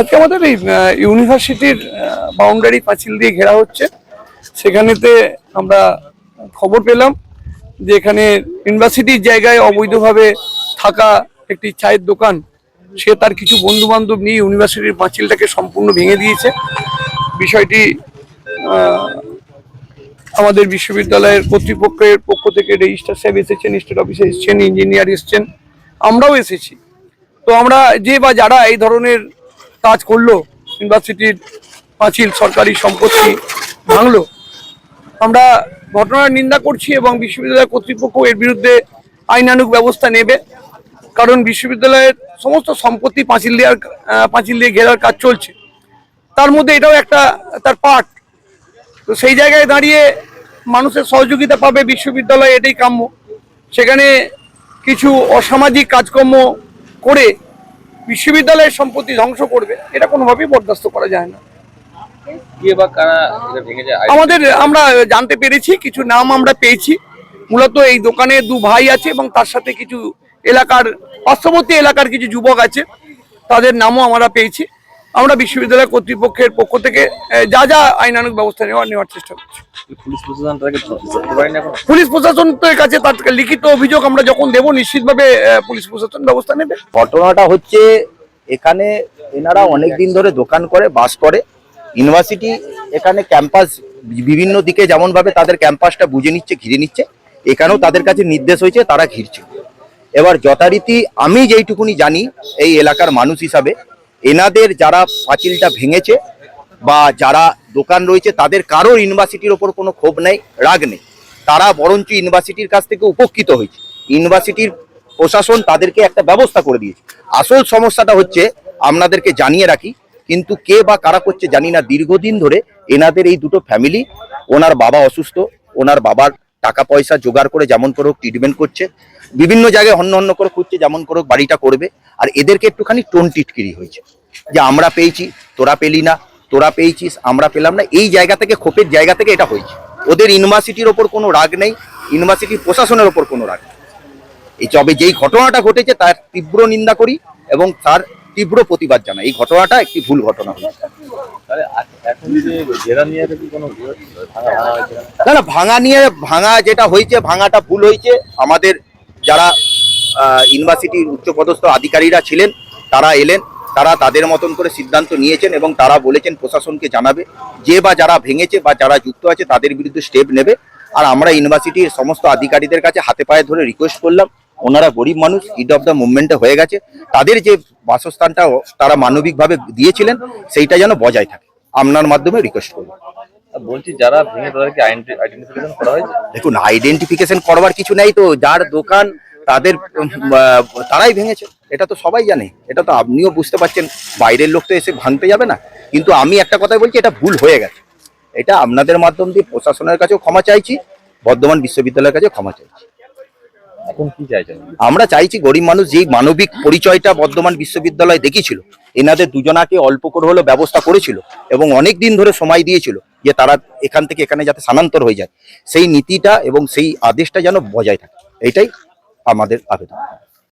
আজকে আমাদের এই ইউনিভার্সিটির বাউন্ডারি পাঁচিল দিয়ে ঘেরা হচ্ছে। সেখানেতে আমরা খবর পেলাম যে এখানে ইউনিভার্সিটির জায়গায় অবৈধভাবে থাকা একটি চায়ের দোকান, সে তার কিছু বন্ধু বান্ধব নিয়ে ইউনিভার্সিটির পাঁচিলটাকে সম্পূর্ণ ভেঙে দিয়েছে। বিষয়টি আমাদের বিশ্ববিদ্যালয়ের কর্তৃপক্ষের পক্ষ থেকে রেজিস্ট্রার সাহেব এসেছেন, স্টেট অফিসে এসেছেন, ইঞ্জিনিয়ার এসেছেন, আমরাও এসেছি। তো আমরা যে বা যারা এই ধরনের কাজ করল, ইউনিভার্সিটির পাঁচিল সরকারি সম্পত্তি ভাঙলো। আমরা ঘটনার নিন্দা করছি এবং বিশ্ববিদ্যালয় কর্তৃপক্ষ এর বিরুদ্ধে আইনানুগ ব্যবস্থা নেবে, কারণ বিশ্ববিদ্যালয়ের সমস্ত সম্পত্তি পাঁচিল দেওয়ার পাঁচিল দিয়ে ঘেরার কাজ চলছে। তার মধ্যে এটাও একটা, তার পার্ট তো সেই জায়গায় দাঁড়িয়ে মানুষের সহযোগিতা পাবে বিশ্ববিদ্যালয়, এটাই কাম্য। সেখানে কিছু অসামাজিক কাজকর্ম করে বিশ্ববিদ্যালয়ের সম্পত্তি ধ্বংস করবে এটা কোনোভাবেই বরদাস্ত করা যায় না। আমাদের আমরা জানতে পেরেছি কিছু নাম আমরা পেয়েছি। মূলত এই দোকানে দু ভাই আছে এবং তার সাথে কিছু এলাকার পার্শ্ববর্তী এলাকার কিছু যুবক আছে। তাদের নামও আমরা পেয়েছি। আমরা বিশ্ববিদ্যালয় কর্তৃপক্ষের পক্ষ থেকে যা যা আইনানুগ ব্যবস্থা নেওয়ার নেওয়ার চেষ্টা করছি। পুলিশ প্রশাসন পুলিশ প্রশাসনের কাছে তার লিখিত অভিযোগ আমরা যখন দেব নিশ্চিতভাবে পুলিশ প্রশাসন ব্যবস্থা নেবে। ঘটনাটা হচ্ছে এখানে এনারা অনেক দিন ধরে দোকান করে বাস করে। ইউনিভার্সিটি এখানে ক্যাম্পাস বিভিন্ন দিকে যেমন ভাবে তাদের ক্যাম্পাসটা বুঝে নিচ্ছে ঘিরে নিচ্ছে এখানেও তাদের কাছে নির্দেশ হয়েছে তারা ঘিরছে। এবার যথারীতি আমি যেইটুকুনি জানি এই এলাকার মানুষ হিসাবে এনাদের যারা পাঁচিলটা ভেঙেছে বা যারা দোকান রয়েছে, তাদের কারোর ইউনিভার্সিটির ওপর কোনো ক্ষোভ নেই, রাগ নেই। তারা বরঞ্চ ইউনিভার্সিটির কাছ থেকে উপকৃত হয়েছে। ইউনিভার্সিটির প্রশাসন তাদেরকে একটা ব্যবস্থা করে দিয়েছে। আসল সমস্যাটা হচ্ছে, আপনাদেরকে জানিয়ে রাখি, কিন্তু কে বা কারা করছে জানি না। দীর্ঘদিন ধরে এনাদের এই দুটো ফ্যামিলি, ওনার বাবা অসুস্থ, ওনার বাবার টাকা পয়সা জোগাড় করে যেমন করে ট্রিটমেন্ট করছে। বিভিন্ন জায়গায় অন্য অন্য করে খুঁজছে যেমন করে বাড়িটা করবে। আর এদেরকে একটুখানি টোন টিটকিরি হয়েছে। যে আমরা পেয়েছি তোরা পেলি না তোরা পেয়েছিস আমরা পেলাম না। এই জায়গা থেকে ক্ষোভের জায়গা থেকে এটা হয়েছে। ওদের ইউনিভার্সিটির ওপর কোনো রাগ নেই ইউনিভার্সিটির প্রশাসনের ওপর কোনো রাগ নেই। এই তবে যেই ঘটনাটা ঘটেছে তার তীব্র নিন্দা করি এবং তার তীব্র প্রতিবাদ জানাই। এই ঘটনাটা একটি ভুল ঘটনা হয়েছে? না না ভাঙা নিয়ে ভাঙা যেটা হয়েছে ভাঙাটা ভুল হয়েছে। আমাদের যারা ইউনিভার্সিটির উচ্চপদস্থ আধিকারীরা ছিলেন, তারা এলেন, তারা তাদের মতন করে সিদ্ধান্ত নিয়েছেন এবং তারা বলেছেন প্রশাসনকে জানাবে, যে বা যারা ভেঙেছে বা যারা যুক্ত আছে তাদের বিরুদ্ধে স্টেপ নেবে। আর আমরা ইউনিভার্সিটির সমস্ত আধিকারীদের কাছে হাতে পায়ে ধরে রিকোয়েস্ট করলাম, ওনারা গরিব মানুষ ইড অফ দ্য মুভমেন্টে হয়ে গেছে। তাদের যে বাসস্থানটা তারা মানবিকভাবে দিয়েছিলেন, সেইটা যেন বজায় থাকে। আপনার মাধ্যমে রিকোয়েস্ট করব বলছি যারা ভেঙে তাদেরকে আইডেন্টিফিকেশন করা হয়েছে? দেখুন আইডেন্টিফিকেশন করবার কিছু নেই তো। যার দোকান তাদের তারাই ভেঙেছে। এটা তো সবাই জানে। এটা তো আপনিও বুঝতে পারছেন। বাইরের লোক তো এসে ভাঙতে যাবে না। কিন্তু আমি একটা কথাই বলছি এটা ভুল হয়ে গেছে। এটা আপনাদের মাধ্যম দিয়ে প্রশাসনের কাছেও ক্ষমা চাইছি বর্ধমান বিশ্ববিদ্যালয়ের কাছে ক্ষমা চাইছি। এখন কি চাইছেন? আমরা চাইছি গরিব মানুষ যেই মানবিক পরিচয়টা বর্ধমান বিশ্ববিদ্যালয় দেখিয়েছিল এনাদের দুজনাকে অল্প করে হলেও ব্যবস্থা করেছিল এবং অনেক দিন ধরে সময় দিয়েছিল। যে তারা এখান থেকে এখানে যাতে স্থানান্তর হয়ে যায়। সেই নীতিটা এবং সেই আদেশটা যেন বজায় থাকে। এটাই আমাদের আবেদন।